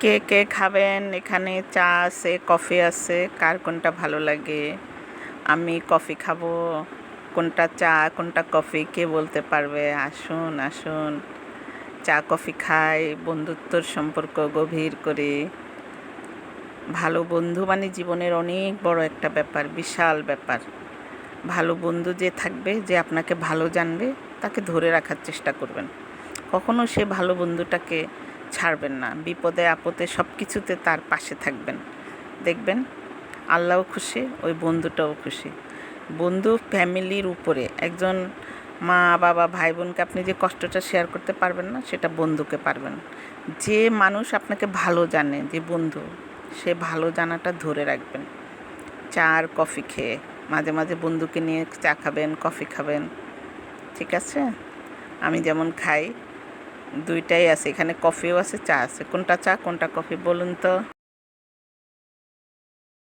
কে কে খাবেন? এখানে চা আছে, কফি আছে, কার কোনটা ভালো লাগে? আমি কফি খাব। কোনটা চা, কোনটা কফি, কে বলতে পারবে? আসুন আসুন। চা, কফি খাই, বন্ধুত্বর সম্পর্ক গভীর করে। ভালো বন্ধু মানে জীবনের অনেক বড় একটা ব্যাপার, বিশাল ব্যাপার। ভালো বন্ধু যে থাকবে, যে আপনাকে ভালো জানবে, তাকে ধরে রাখার চেষ্টা করবেন। কখনো সে ভালো বন্ধুটাকে ছাড়বেন না। বিপদে আপদে সব কিছুতে তার পাশে থাকবেন। দেখবেন, আল্লাহও খুশি, ওই বন্ধুটাও খুশি। বন্ধু ফ্যামিলির উপরে, একজন মা, বাবা ভাই বোনকে আপনি যে কষ্টটা শেয়ার করতে পারবেন না, সেটা বন্ধুকে পারবেন। যে মানুষ আপনাকে ভালো জানে, যে বন্ধু, সে ভালো জানাটা ধরে রাখবেন। চা আর কফি খেয়ে, মাঝে মাঝে বন্ধুকে নিয়ে চা খাবেন, কফি খাবেন, ঠিক আছে? আমি যেমন খাই দুইটাই আছে। এখানে কফিও আছে চা আছে। কোনটা চা কোনটা কফি বলুন তো?